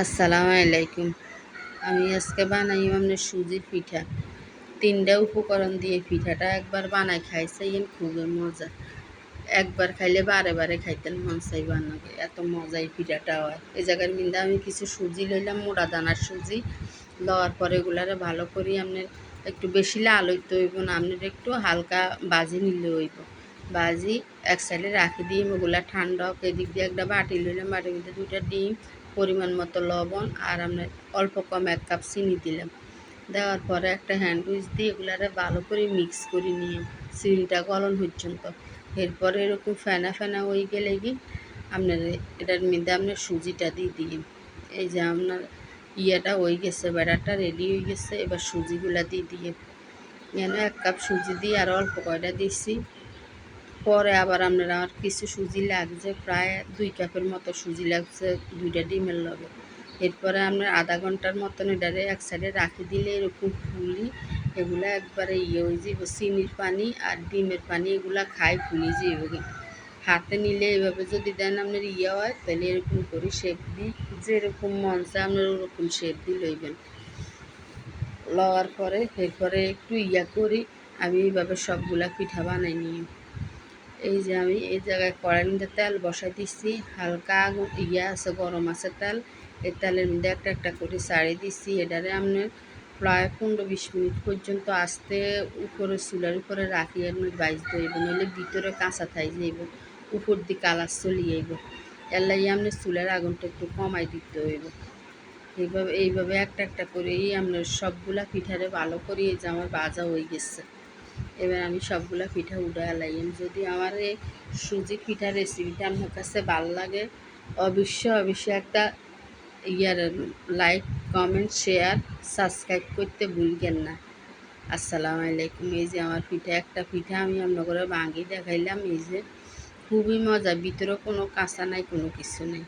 আসসালামু আলাইকুম। আমি আজকে বানাই মানে সুজির পিঠা। তিনটা উপকরণ দিয়ে পিঠাটা একবার বানাই খাইছেন খুবই মজা। একবার খাইলে বারে বারে খাইতেন মন চাই বানাবে এত মজাই পিঠাটা হয়। এই জায়গার মধ্যে আমি কিছু সুজি লইলাম, মোড়া দানার সুজি। লওয়ার পরে এগুলারে ভালো করি, আপনার একটু বেশি লাল হইতে হইব না, আপনার একটু হালকা বাজি নিলে হইব। বাজি এক সাইডে রাখি দিয়ে, ওগুলা ঠান্ডা হোক, এদিক দিয়ে একটা বাটি লইলাম, বাটির মধ্যে দুইটা ডিম, পরিমাণ মতো লবণ আর আমরা অল্প কম এক কাপ চিনি দিলাম। দেওয়ার পরে একটা হ্যান্ড উইচ দিয়ে এগুলারে ভালো করে মিক্স করে নিয়ে চিনিটা গলন পর্যন্ত। এরপরে এরকম ফেনা ফেনা হয়ে গেলে কি আপনার এটার মধ্যে আপনার সুজিটা দিয়ে দিয়ে এই যে আপনার ইয়েটা হয়ে গেছে, ব্যাটারটা রেডি হয়ে গেছে, এবার সুজিগুলা দিয়ে দিয়ে যেন এক কাপ সুজি দিয়ে আর অল্প কয়টা দিচ্ছি পরে আবার আপনার আমার কিছু সুজি লাগছে, প্রায় দুই কাপের মতো সুজি লাগছে, দুইটা ডিমের লগে। এরপরে আপনার আধা ঘণ্টার মতন এটারে এক সাইডে রাখি দিলে এরকম ফুলি, এগুলো একবারে ইয়ে হয়ে যাব চিনির পানি আর ডিমের পানি এগুলা খাই ফুলি যাবে হাতে নিলে এভাবে যদি দেন আপনার ইয়ে হয়, তাহলে এরকম করে শেপ দিই যেরকম মন চায় আপনার ওরকম শেপ দিয়ে লইবেন। লওয়ার পরে এরপরে একটু ইয়া করি, আমি এইভাবে সবগুলা পিঠা বানাই নিই। এই যে আমি এই জায়গায় মধ্যে তেল বসাই দিচ্ছি হালকা ইয়া আছে, গরম আছে তেল। এই তেলের মধ্যে একটা একটা করে সারি দিচ্ছি এটারে আপনার প্রায় পনেরো বিশ মিনিট পর্যন্ত আস্তে উপরে চুলার উপরে রাখি আপনি বাইজ দইব নইলে ভিতরে কাঁচা থাই যাইব, উপর দিয়ে কালার চলি যাইব। এলাই আপনি চুলার আগুনটা একটু কমাই দিতে হইব। এইভাবে এইভাবে একটা একটা করেই আপনার সবগুলা পিঠারে ভালো করে, এই যে আমার বাজা হয়ে গেছে। এবার আমি সবগুলা পিঠা উড়ায় লাইম যদি আমার এই সুজি পিঠা রেসিপিটা আমার কাছে ভালো লাগে, অবশ্যই অবশ্যই একটা ইয়ার লাইক কমেন্ট শেয়ার সাবস্ক্রাইব করতে ভুলবেন না। আসসালামু আলাইকুম। এই যে আমার পিঠা, একটা পিঠা আমি আপনার ভাঙি দেখাইলাম, এই যে খুবই মজা, ভিতরে কোনো কাঁচা নাই, কোনো কিছু নেই।